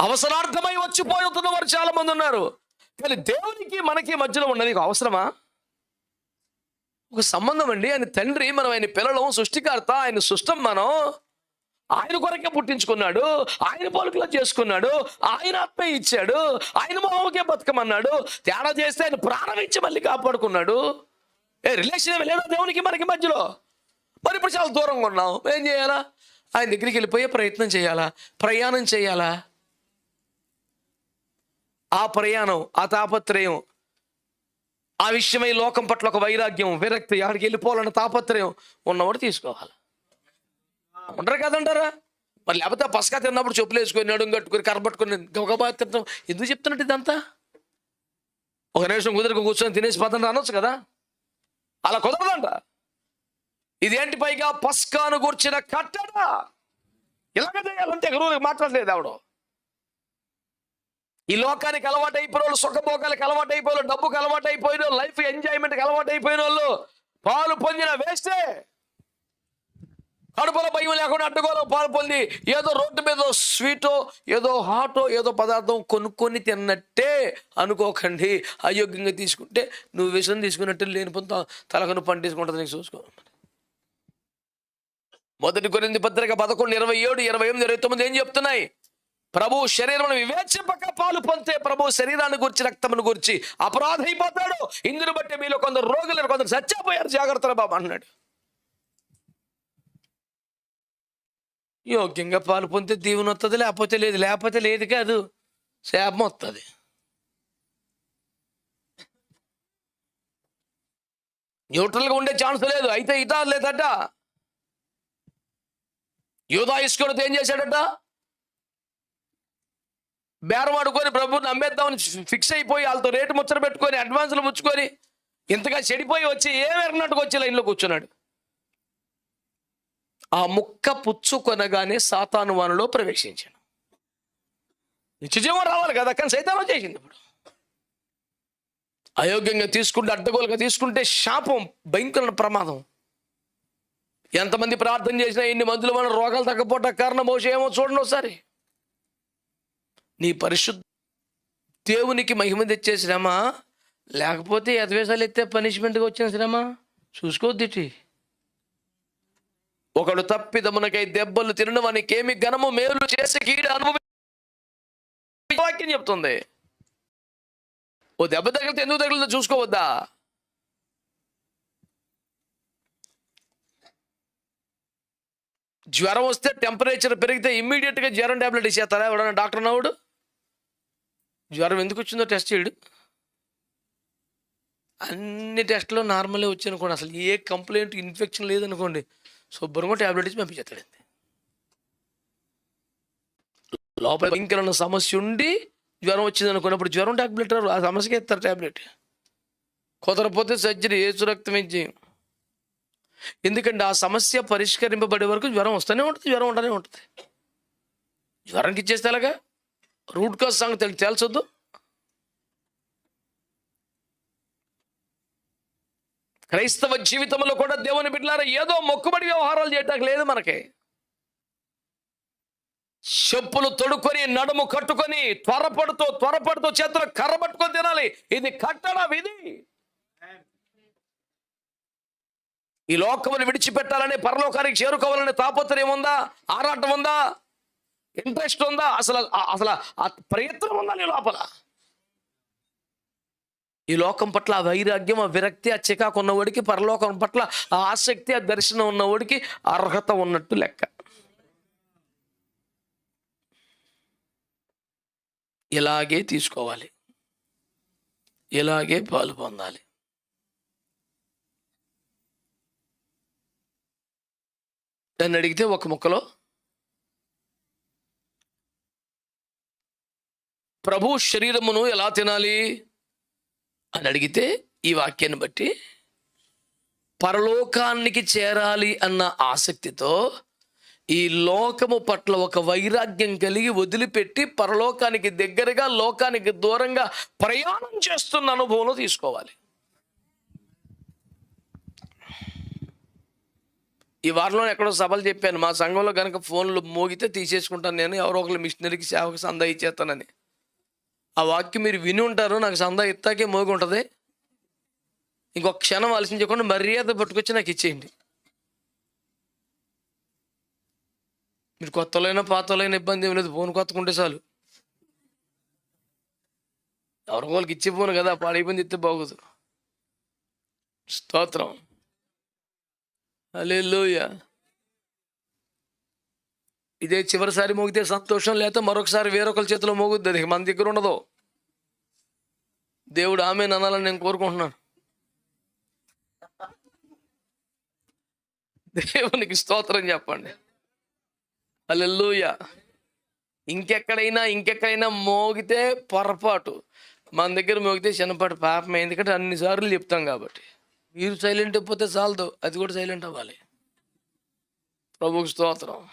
అవసరార్థమై వచ్చిపోతున్న వారు చాలా మంది ఉన్నారు. కానీ దేవునికి మనకి మధ్యలో ఉన్నది అవసరమా? ఒక సంబంధం అండి. ఆయన తండ్రి మనం ఆయన పిల్లలం సృష్టికర్త ఆయన సృష్టం మనం. ఆయన కొరకే పుట్టించుకున్నాడు ఆయన పలుకులో చేసుకున్నాడు ఆయన ఆత్మ ఇచ్చాడు ఆయన మొహంకే బతకమన్నాడు తేడా చేస్తే ఆయన ప్రాణం ఇచ్చి మళ్ళీ కాపాడుకున్నాడు. ఏ రిలేషన్ ఏమి లేదా దేవునికి మనకి మధ్యలో? మరి ఇప్పుడు చాలా దూరంగా ఉన్నాం. ఏం చేయాలా? ఆయన దగ్గరికి వెళ్ళిపోయే ప్రయత్నం చేయాలా? ప్రయాణం చేయాలా? ఆ ప్రయాణం ఆ తాపత్రయం ఆ విషయమై లోకం పట్ల ఒక వైరాగ్యం విరక్తి అక్కడికి వెళ్ళిపోవాలన్న తాపత్రయం ఉన్నవాడు తీసుకోవాలి. ఉండరు కదంటారా? మరి లేకపోతే ఆ పసకా తిన్నప్పుడు చెప్పులు వేసుకొని నడుము కట్టుకొని కరబట్టుకొని గబగబా తింటాం. ఎందుకు చెప్తున్నట్టు ఇదంతా? ఒక నిమిషం కుదిరికి కూర్చొని తినేసి పదండి అనొచ్చు కదా? అలా కుదరదంట. ఇదేంటి పైగా పస్కాను కూర్చిన కట్టడా? ఇలాగ చేయాలంటే ఎవరు మాట్లాడలేదు ఆవిడ. ఈ లోకానికి అలవాటు అయిపోయిన వాళ్ళు సుఖభోగాలకు అలవాటు అయిపోయిన వాళ్ళు డబ్బుకి అలవాటు అయిపోయిన లైఫ్ ఎంజాయ్మెంట్కి అలవాటు అయిపోయిన వాళ్ళు పాలు పొందిన వేస్తే కడుపులో భయం లేకుండా అడ్డుకోలో పాలు పొంది ఏదో రోడ్డు మీద స్వీటో ఏదో హాటో ఏదో పదార్థం కొనుక్కొని తిన్నట్టే అనుకోకండి. అయోగ్యంగా తీసుకుంటే నువ్వు విషయం తీసుకున్నట్టు లేని పొంత తలకను పంటేసుకుంటుంది నీకు చూసుకో. మొదటి కొన్ని పత్రిక పదకొండు ఇరవై ఏడు ఇరవై ఎనిమిది ఇరవై తొమ్మిది ఏం చెప్తున్నాయి? ప్రభు శరీరం వివేచింపక పాలు పొందితే ప్రభు శరీరాన్ని గురించి రక్తమును గురించి అపరాధ అయిపోతాడు ఇందుని బట్టి మీలో కొందరు రోగులు కొందరు చచ్చిపోయారు. జాగ్రత్తలు బాబు అన్నాడు. యోగ్యంగా పాలు పొందితే దీవెన వస్తుంది లేకపోతే లేదు. లేకపోతే లేదు కాదు. శాపం వస్తుంది న్యూట్రల్గా ఉండే ఛాన్స్ లేదు. అయితే ఇటా లేదట. యూదా ఇస్కుడితో ఏం చేశాడట? బేరమాడుకొని ప్రభుని నమ్మేద్దామని ఫిక్స్ అయిపోయి వాళ్ళతో రేటు ముచ్చట పెట్టుకొని అడ్వాన్సులు ముచ్చుకొని ఇంతగా చెడిపోయి వచ్చి ఏమెరనట్టుకు వచ్చి లైన్లో కూర్చున్నాడు? ఆ ముక్క పుచ్చుకొనగానే సాతాను వానిలో ప్రవేశించాను నిత్యజీవం రావాలి కదా కానీ సైతానం చేసింది ఇప్పుడు. అయోగ్యంగా తీసుకుంటే అడ్డగోలుగా తీసుకుంటే శాపం భయంకర ప్రమాదం. ఎంతమంది ప్రార్థన చేసినా ఎన్ని మందులు మన రోగాలు తగ్గపోవటం కారణం బహుశా ఏమో చూడండి ఒకసారి. నీ పరిశుద్ధ దేవునికి మహిమ తెచ్చే శ్రమ లేకపోతే యథవేశాలు ఎత్తే పనిష్మెంట్గా వచ్చిన శ్రమ? చూసుకోద్దిటి ఒకడు తప్పిదమునకై దెబ్బలు తినడం వానికేమి ఘనము మేలు చేసి కీడు అనుభవి వాక్యం చెప్తుంది. ఓ దెబ్బ తగిలితే ఎందుకు తగిలిందో చూసుకోవద్దా? జ్వరం వస్తే టెంపరేచర్ పెరిగితే ఇమ్మీడియట్గా జ్వరం ట్యాబ్లెట్ ఇచ్చేస్తారా? ఎవడన్నా డాక్టర్ నవ్వుడు జ్వరం ఎందుకు వచ్చిందో టెస్ట్ చేయడు. అన్ని టెస్టులు నార్మలే వచ్చాయనుకోండి అసలు ఏ కంప్లైంట్ ఇన్ఫెక్షన్ లేదనుకోండి శుభ్రంగా ట్యాబ్లెట్ ఇచ్చి పంపించేస్తాడండి లోపల భయంకరమైన సమస్య ఉండి జ్వరం వచ్చింది అనుకున్నప్పుడు జ్వరం టాబ్లెట్ ఆ సమస్యకి ఇస్తారు టాబ్లెట్ కుదరపోతే సర్జరీ ఏసు రక్తం ఎందుకంటే ఆ సమస్య పరిష్కరింపబడే వరకు జ్వరం వస్తూనే ఉంటుంది జ్వరం ఉంటూనే ఉంటుంది. జ్వరంకి ఇచ్చేస్తే ఎలాగా? రూట్ కాజ్ సంగతి తెలి- తేల్చొద్దు. క్రైస్తవ జీవితంలో కూడా దేవుని బిడ్డలారా ఏదో మొక్కుబడి వ్యవహారాలు చేయటం లేదు మనకి. చెప్పులు తొడుక్కొని నడుము కట్టుకొని త్వరపడుతూ త్వరపడుతూ చేతులు కర్ర పట్టుకొని తినాలి. ఇది కట్టడం ఇది ఈ లోకమును విడిచిపెట్టాలని పరలోకానికి చేరుకోవాలని తాపత్రయం ఉందా? ఆరాటం ఉందా? ఇంట్రెస్ట్ ఉందా? అసలు అసలు ఆ ప్రయత్నం ఉందా నీ లోపల? ఈ లోకం పట్ల ఆ వైరాగ్యం ఆ విరక్తి ఆ చికాకు ఉన్నవాడికి పరలోకం పట్ల ఆ ఆసక్తి ఆ దర్శనం ఉన్నవాడికి అర్హత ఉన్నట్టు లెక్క. ఇలాగే తీసుకోవాలి. ఇలాగే పాలు పొందాలి. నన్ను అడిగితే ఒక ముక్కలో ప్రభు శరీరమును ఎలా తినాలి అని అడిగితే ఈ వాక్యాన్ని బట్టి పరలోకానికి చేరాలి అన్న ఆసక్తితో ఈ లోకము పట్ల ఒక వైరాగ్యం కలిగి వదిలిపెట్టి పరలోకానికి దగ్గరగా లోకానికి దూరంగా ప్రయాణం చేస్తున్న అనుభవం తీసుకోవాలి. ఈ వారంలో ఎక్కడో సభలు చెప్పాను. మా సంఘంలో కనుక ఫోన్లు మోగితే తీసేసుకుంటాను నేను. ఎవరో ఒకరు మిషనరీకి సేవకు సందా ఇచ్చేస్తానని. ఆ వాక్యం మీరు విని ఉంటారు నాకు సందా ఇత్తాకే మోగి ఉంటుంది. ఇంకొక క్షణం ఆలోచించకుండా మర్యాద పట్టుకొచ్చి నాకు ఇచ్చేయండి. మీరు కొత్తలైనా పాతలైన ఇబ్బంది ఏం లేదు ఫోన్ కొత్తకుంటే చాలు. ఎవరికి వాళ్ళకి ఇచ్చి ఫోన్ కదా పాడైపోయింది ఇస్తే బాగోదు. స్తోత్రం. అలెలుయ ఇదే చివరిసారి మోగితే సంతోషం లేకపోతే మరొకసారి వేరొకరి చేతిలో మోగుద్ది. అది మన దగ్గర ఉండదు. దేవుడు ఆమె అనాలని నేను కోరుకుంటున్నాను. దేవునికి స్తోత్రం చెప్పండి. అల్లెల్లుయ ఇంకెక్కడైనా ఇంకెక్కడైనా మోగితే పొరపాటు. మన దగ్గర మోగితే చిన్నపాటు పాపం ఎందుకంటే అన్నిసార్లు చెప్తాం కాబట్టి. మీరు సైలెంట్ అయిపోతే చాలదు. అది కూడా సైలెంట్ అవ్వాలి. ప్రభుకి స్తోత్రం.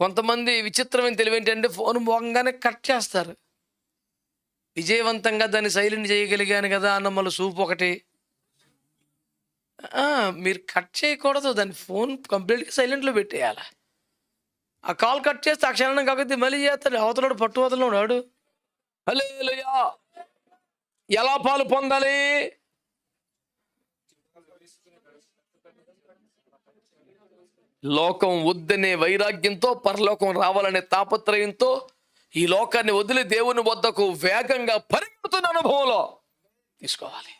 కొంతమంది విచిత్రమైన తెలివి ఏంటంటే ఫోన్ మోగంగానే కట్ చేస్తారు. విజయవంతంగా దాన్ని సైలెంట్ చేయగలిగాను కదా అన్న మళ్ళీ సూప్ ఒకటి. మీరు కట్ చేయకూడదు దాన్ని ఫోన్ కంప్లీట్గా సైలెంట్లో పెట్టేయాలి? ఆ కాల్ కట్ చేస్తే ఆ క్షణం కాకపోతే మళ్ళీ చేస్తాడు. అవతలాడు పట్టు అవతలడు హలో ఎలా పాలు పొందాలి? లోకం వద్దనే వైరాగ్యంతో పరలోకం రావాలనే తాపత్రయంతో ఈ లోకాన్ని వదిలి దేవుని వద్దకు వేగంగా పరిగెడుతున్న అనుభవంలో తీసుకోవాలి.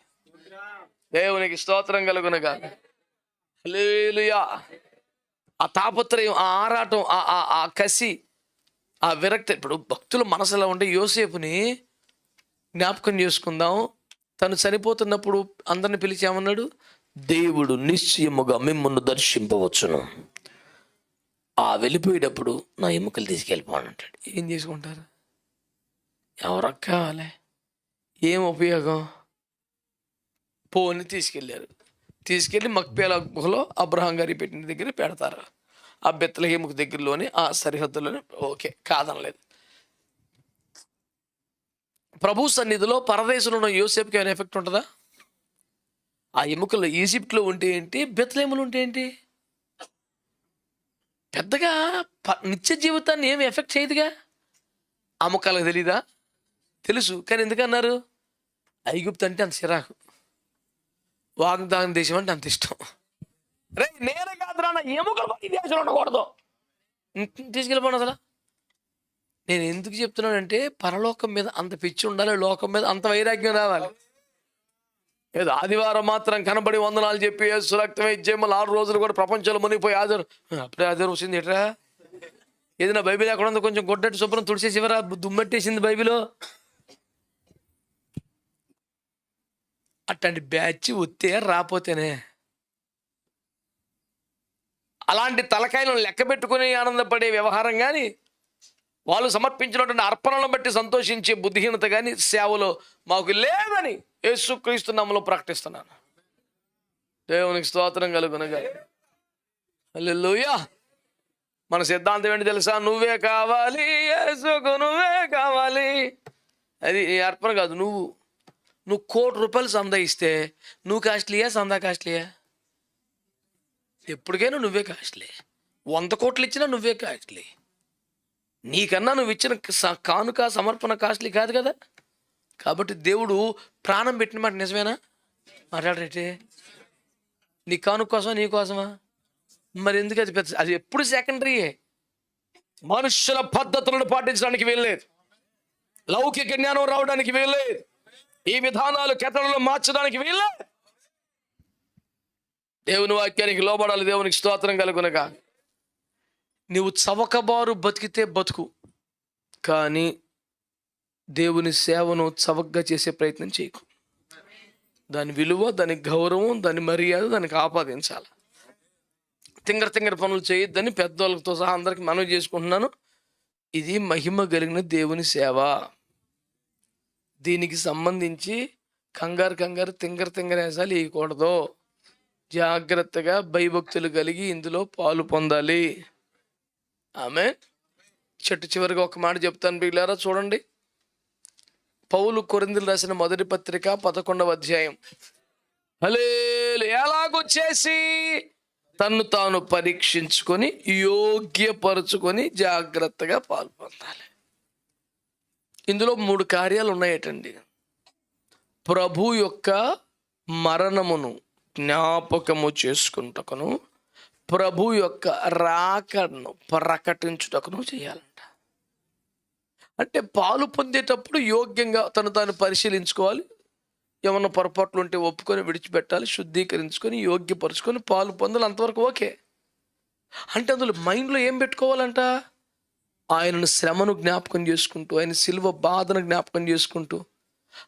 దేవునికి స్తోత్రం కలుగునగా. హల్లెలూయా. ఆ తాపత్రయం ఆ ఆరాటం ఆ ఆ ఆ కసి ఆ విరక్తి. ఇప్పుడు భక్తుల మనసులో ఉండే యోసేపుని జ్ఞాపకం చేసుకుందాం. తను చనిపోతున్నప్పుడు అందరిని పిలిచామన్నాడు దేవుడు నిశ్చయముగా మిమ్మల్ని దర్శింపవచ్చును. ఆ వెళ్ళిపోయేటప్పుడు నా ఎముకలు తీసుకెళ్ళిపోను అంటాడు. ఏం చేసుకుంటారు? ఎవరికి కావాలి. ఏం ఉపయోగం? పోని తీసుకెళ్ళారు. తీసుకెళ్ళి మక్పేల గుహలో అబ్రహాం గారి పెట్టిన దగ్గర పెడతారు. ఆ బెత్తలహేముకు దగ్గరలోనే ఆ సరిహద్దులోనే ఓకే కాదనలేదు. ప్రభు సన్నిధిలో పరదేశంలో ఉన్న యోసేపుకి ఏమైనా ఎఫెక్ట్ ఉంటుందా? ఆ ఎముకలు ఈజిప్ట్లో ఉంటే ఏంటి బెత్తలేములు ఉంటే ఏంటి? పెద్దగా ప- నిత్య జీవితాన్ని ఏమి ఎఫెక్ట్ చేయదుగా? ఆ ముక్కలకు తెలీదా? తెలుసు కానీ ఎందుకన్నారు ఐగుప్తు అంటే అంత చిరాకు. వాగ్దాన దేశం అంటే అంత ఇష్టం. రే నేనే కాదురా నా ఎముకలు ఈ దేశంలో ఉండకూడదు? ఉం, తీసుకెళ్ళిపోండి అసలు. నేను ఎందుకు చెప్తున్నానంటే పరలోకం మీద అంత పిచ్చి ఉండాలి లోకం మీద అంత వైరాగ్యం రావాలి. ఏదో ఆదివారం మాత్రం కనబడి వందనాలు చెప్పి సురక్తమే ఇచ్చేమో ఆరు రోజులు కూడా ప్రపంచంలో మునిగిపోయి ఆధారం అప్పుడే ఆధారం వచ్చింది ఎట్రా? ఏదైనా బైబిల్ ఎక్కడ ఉందో కొంచెం గొడ్డటి శుభ్రం తుడిసేసి ఇవ్వరా దుమ్మెట్టేసింది బైబిల్. అట్లాంటి బ్యాచ్ వస్తే రాపోతేనే. అలాంటి తలకాయలను లెక్క పెట్టుకుని ఆనందపడే వ్యవహారం కానీ వాళ్ళు సమర్పించినటువంటి అర్పణలను బట్టి సంతోషించే బుద్ధిహీనత కానీ సేవలో మాకు లేదని యేసుక్రీస్తు నమ్మలో ప్రకటిస్తున్నాను దేవునికి స్తోత్రం కలుగునగా. హల్లెలూయా. మన సిద్ధాంతం ఏంటి తెలుసా? నువ్వే కావాలి యేసుకు నువ్వే కావాలి. అది అర్పణ కాదు నువ్వు. నువ్వు కోటి రూపాయలు సందా ఇస్తే నువ్వు కాస్ట్లీయా సందా కాస్ట్లీయా? ఎప్పటికైనా నువ్వే కాస్ట్లీ. వంద కోట్లు ఇచ్చినా నువ్వే కాస్ట్లీ. నీకన్నా నువ్వు ఇచ్చిన స- కానుక సమర్పణ కాస్ట్లీ కాదు కదా. కాబట్టి దేవుడు ప్రాణం పెట్టిన మాట నిజమేనా? మాట్లాడరేటే? నీ కానుక కోసమా నీ కోసమా? మరి ఎందుకు అది పెద్ద అది ఎప్పుడు సెకండరీయే మనుషుల పద్ధతులను పాటించడానికి వెళ్ళలేదు లౌకిక జ్ఞానం రావడానికి వీల్లేదు. ఈ విధానాలు కథలను మార్చడానికి వీల్లేదు. దేవుని వాక్యానికి లోబడాలి దేవునికి స్తోత్రం కలుగునగా. నీవు చవకబారు బతికితే బతుకు కానీ దేవుని సేవను చవకగా చేసే ప్రయత్నం చేయకు. దాని విలువ దాని గౌరవం దాని మర్యాద దానికి ఆపాదించాలి. తింగర తింగర పనులు చేయొద్దని పెద్దవాళ్ళతో సహా అందరికి మనవి చేసుకుంటున్నాను. ఇది మహిమ కలిగిన దేవుని సేవ. దీనికి సంబంధించి కంగారు కంగారు తింగర తింగర వేసాలు వేయకూడదు. జాగ్రత్తగా భయభక్తులు కలిగి ఇందులో పాలు పొందాలి. ఆమె చెట్టు చివరిగా ఒక మాట చెప్తాను పిల్లారా చూడండి. పౌలు కొరిందులు రాసిన మొదటి పత్రిక పదకొండవ అధ్యాయం. హలే ఎలాగొచ్చేసి? తన్ను తాను పరీక్షించుకొని యోగ్యపరుచుకొని జాగ్రత్తగా పాల్పొందాలి. ఇందులో మూడు కార్యాలు ఉన్నాయటండి ప్రభు యొక్క మరణమును జ్ఞాపకము చేసుకుంటకును ప్రభు యొక్క రాకను ప్రకటించుటకును చేయాలంట. అంటే పాలు పొందేటప్పుడు యోగ్యంగా తను తాను పరిశీలించుకోవాలి. ఏమన్నా పొరపాట్లు ఉంటే ఒప్పుకొని విడిచిపెట్టాలి శుద్ధీకరించుకొని యోగ్యపరుచుకొని పాలు పొందాలి అంతవరకు ఓకే. అంటే అందులో మైండ్లో ఏం పెట్టుకోవాలంట? ఆయనను శ్రమను జ్ఞాపకం చేసుకుంటూ ఆయన సిల్వ బాధను జ్ఞాపకం చేసుకుంటూ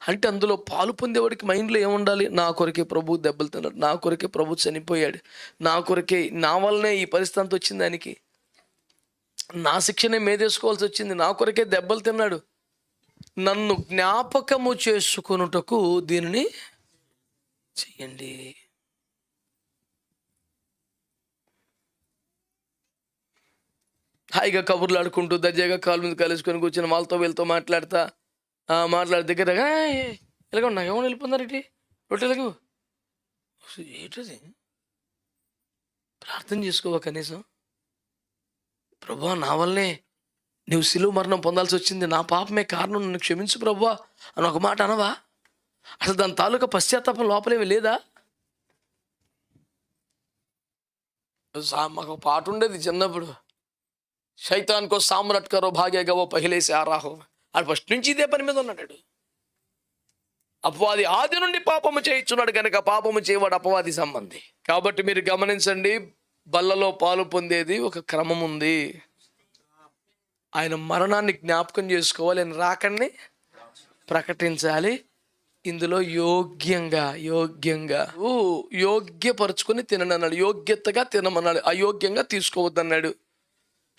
అంటే అందులో పాలు పొందేవాడికి మైండ్లో ఏముండాలి? నా కొరకే ప్రభు దెబ్బలు తిన్నాడు. నా కొరకే ప్రభు చనిపోయాడు. నా కొరకే నా వల్లనే ఈ పరిస్థితి వచ్చింది దానికి నా శిక్షనే మేదేసుకోవాల్సి వచ్చింది. నా కొరకే దెబ్బలు తిన్నాడు. నన్ను జ్ఞాపకము చేసుకొనుటకు దీనిని చెయ్యండి హాయిగా కబుర్లు ఆడుకుంటూ దర్జాగా కాలు మీద కలుసుకొని కూర్చొని వాళ్ళతో వీళ్ళతో మాట్లాడతా. మాట్లాడే దగ్గర ఇలాగ ఉన్నా ఏమైనా వెళ్ళిపోతున్నారు ఇటు? రొట్టెలకు ఏంటది? ప్రార్థన చేసుకోవా కనీసం? ప్రభా నా వల్లనే నువ్వు సిలువు మరణం పొందాల్సి వచ్చింది. నా పాపమే కారణం. నన్ను క్షమించు ప్రభా అని ఒక మాట అనవా? అసలు దాని తాలూకా పశ్చాత్తాపం లోపలేమి లేదా? మాకు పాట ఉండేది చిన్నప్పుడు. శైతాన్కో సామ్రాట్ కరో భాగ్యగవో పహిలేసి ఆరాహో. అని ఫస్ట్ నుంచి ఇదే పని మీద ఉన్నాడు అపవాది ఆది నుండి పాపము చేయించున్నాడు కనుక పాపము చేయవాడు అపవాది సంబంధి. కాబట్టి మీరు గమనించండి బల్లలో పాలు పొందేది ఒక క్రమం ఉంది. ఆయన మరణాన్ని జ్ఞాపకం చేసుకోవాలి ఆయన రాకన్ని ప్రకటించాలి. ఇందులో యోగ్యంగా యోగ్యంగా ఓ యోగ్యపరుచుకొని తిననన్నాడు యోగ్యతగా తినమన్నాడు అయోగ్యంగా తీసుకోవద్దన్నాడు.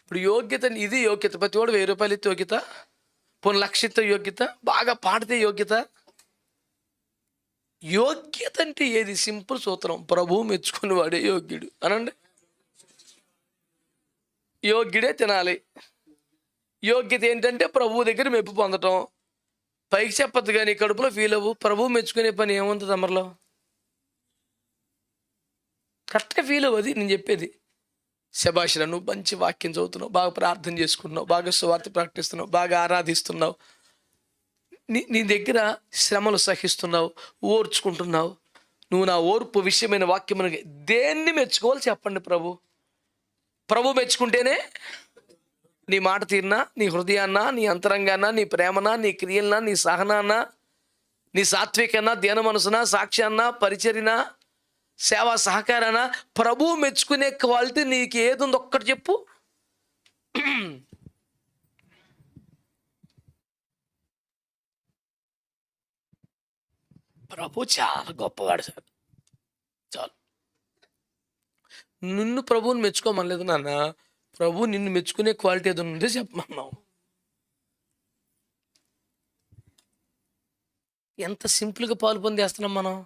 ఇప్పుడు యోగ్యత ఇది యోగ్యత. ప్రతి వాడు వెయ్యి రూపాయలు యోగ్యత? పోనీ లక్ష యోగ్యత బాగా పాడితే యోగ్యత. యోగ్యత అంటే ఏది? సింపుల్ సూత్రం. ప్రభువు మెచ్చుకుని వాడే యోగ్యుడు. అనండి? యోగ్యుడే తినాలి. యోగ్యత ఏంటంటే ప్రభువు దగ్గర మెప్పు పొందటం. పైకి చెప్పద్దు కానీ కడుపులో ఫీల్ అవ్వు. ప్రభువు మెచ్చుకునే పని ఏముంది తమరిలో? కరెక్ట్గా ఫీల్ అవ్వదు నేను చెప్పేది. శభాషిరా నువ్వు మంచి వాక్యం చదువుతున్నావు బాగా ప్రార్థన చేసుకుంటున్నావు బాగా స్వార్థ ప్రకటిస్తున్నావు బాగా ఆరాధిస్తున్నావు. నీ నీ దగ్గర శ్రమలు సహిస్తున్నావు ఓర్చుకుంటున్నావు. నువ్వు నా ఓర్పు విషయమైన వాక్యం దేన్ని మెచ్చుకోవాలి చెప్పండి ప్రభు? ప్రభు మెచ్చుకుంటేనే నీ మాట తీరినా నీ హృదయాన్న నీ అంతరంగాన నీ ప్రేమన నీ క్రియలన నీ సహనాన్న నీ సాత్వికన ధ్యాన మనసున సాక్ష్యాన్న పరిచరినా సేవా సహకారాన? ప్రభు మెచ్చుకునే క్వాలిటీ నీకు ఏది ఉందో ఒక్కటి చెప్పు. ప్రభు చాలా గొప్పవాడు సార్. చాలు. నిన్ను ప్రభువుని మెచ్చుకోమనలేదు నాన్న. ప్రభు నిన్ను మెచ్చుకునే క్వాలిటీ ఏదో ఉంది చెప్పమన్నావు. ఎంత సింపుల్గా పాలు పొందేస్తున్నాం మనం?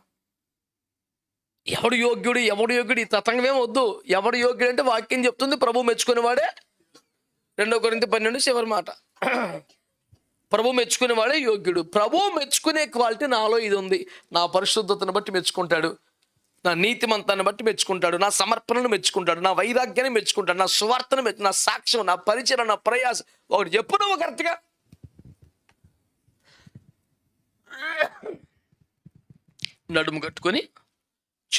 ఎవడు యోగ్యుడు ఎవడు యోగ్యుడు? ఈ తతంగమేం వద్దు. ఎవడు యోగ్యుడు అంటే వాక్యం చెప్తుంది ప్రభు మెచ్చుకునేవాడే. రెండో కొరింత పన్నెండు చివరి మాట. ప్రభు మెచ్చుకునేవాడే యోగ్యుడు. ప్రభు మెచ్చుకునే క్వాలిటీ నాలో ఇది ఉంది. నా పరిశుద్ధతను బట్టి మెచ్చుకుంటాడు. నా నీతిమంతాన్ని బట్టి మెచ్చుకుంటాడు. నా సమర్పణను మెచ్చుకుంటాడు. నా వైరాగ్యాన్ని మెచ్చుకుంటాడు. నా సువార్తను మెచ్చు నా సాక్ష్యం నా పరిచయం నా ప్రయాసం. ఒకటి చెప్పు నువ్వు కరెక్ట్గా. నడుము కట్టుకొని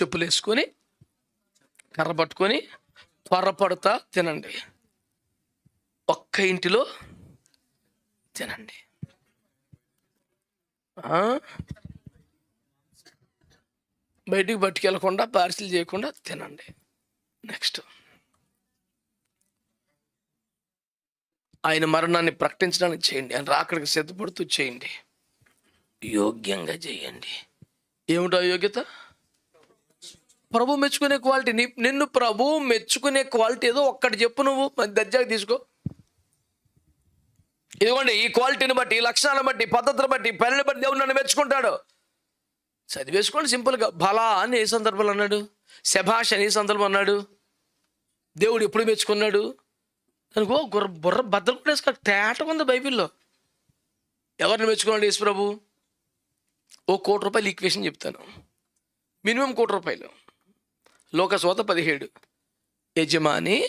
చెప్పులు వేసుకొని కర్ర పట్టుకొని త్వరపడతా తినండి. ఒక్క ఇంటిలో తినండి. బయటికి పట్టుకెళ్ళకుండా పార్సిల్ చేయకుండా తినండి. నెక్స్ట్. ఆయన మరణాన్ని ప్రకటించడానికి చేయండి. ఆయన రాకడికి సిద్ధపడుతూ చేయండి. యోగ్యంగా చేయండి. ఏమిటో యోగ్యత? ప్రభు మెచ్చుకునే క్వాలిటీ నీ నిన్ను ప్రభు మెచ్చుకునే క్వాలిటీ ఏదో ఒక్కటి చెప్పు నువ్వు. దర్జాకి తీసుకో. ఇదిగోండి ఈ క్వాలిటీని బట్టి ఈ లక్షణాలను బట్టి పద్ధతిని బట్టి పనిని బట్టి దేవుడు నన్ను మెచ్చుకుంటాడు. చదివేసుకోండి సింపుల్గా బలా అని ఏ సందర్భంలో అన్నాడు? శభాష్ అని ఏ సందర్భం అన్నాడు? దేవుడు ఎప్పుడు మెచ్చుకున్నాడు? అనుకో గుర్ర బుర్ర బద్దలు కూడా వేసుకో ఉంది బైబిల్లో. ఎవరిని మెచ్చుకున్నాడు యేసు ప్రభు? ఓ కోటి రూపాయలు ఈక్వేషన్ చెప్తాను. మినిమం కోటి రూపాయలు. లోకస్వాత పదిహేడు. యజమాని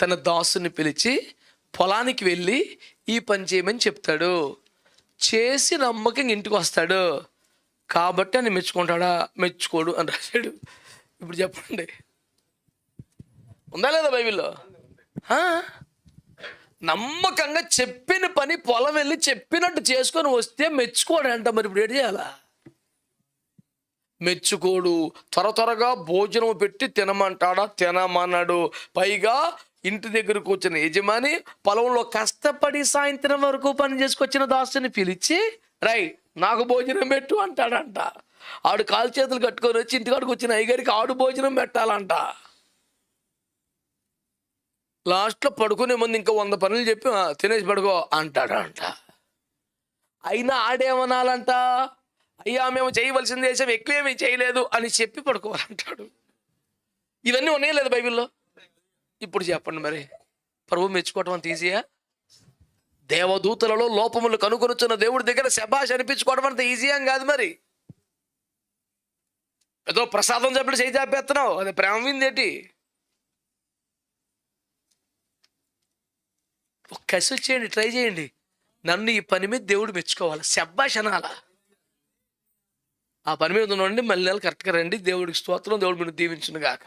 తన దాసుని పిలిచి పొలానికి వెళ్ళి ఈ పని చేయమని చెప్తాడు. చేసి నమ్మకంగా ఇంటికి వస్తాడు. కాబట్టి అని మెచ్చుకుంటాడా? మెచ్చుకోడు అని రాశాడు. ఇప్పుడు చెప్పండి. ఉందా లేదా బైబిల్లో? నమ్మకంగా చెప్పిన పని పొలం వెళ్ళి చెప్పినట్టు చేసుకొని వస్తే మెచ్చుకోడంట మరి ఇప్పుడు ఏడు చేయాలా? మెచ్చుకోడు. త్వర త్వరగా భోజనం పెట్టి తినమంటాడా? తినమన్నాడు పైగా ఇంటి దగ్గర వచ్చిన యజమాని పొలంలో కష్టపడి సాయంత్రం వరకు పని చేసుకొచ్చిన దాసుని పిలిచి రై నాకు భోజనం పెట్టు అంటాడంట. ఆడు కాలు చేతులు కట్టుకొని వచ్చి ఇంటికాడికి వచ్చిన అయ్యగారికి ఆడు భోజనం పెట్టాలంట. లాస్ట్లో పడుకునే ముందు ఇంకా వంద పనులు చెప్పి తినేసి పడుకో అంటాడంట. అయినా ఆడేమనాలంట? అయ్యా మేము చేయవలసింది దేశం ఎక్కువేమీ చేయలేదు అని చెప్పి పడుకోవాలంటాడు. ఇవన్నీ ఉన్నాయి లేదు బైబిల్లో? ఇప్పుడు చెప్పండి మరి. ప్రభు మెచ్చుకోవటం అంత ఈజీయా దేవదూతలలో లోపములు కనుకొనుచున్న దేవుడి దగ్గర శబాష్ అనిపించుకోవడం అంత ఈజీ కాదు మరి. ఏదో ప్రసాదం చెప్పి చేయి చాపేస్తున్నావు. అది ప్రేమ విందేటి ఒక్కసి చేయండి ట్రై చేయండి. నన్ను ఈ పని మీద దేవుడు మెచ్చుకోవాలి. శబ్బాష్ అనాలా? ఆ పని మీద ఉండండి మళ్ళీ నెల కరెక్ట్గా రండి. దేవుడికి స్తోత్రం. దేవుడు మీరు దీవించును గాక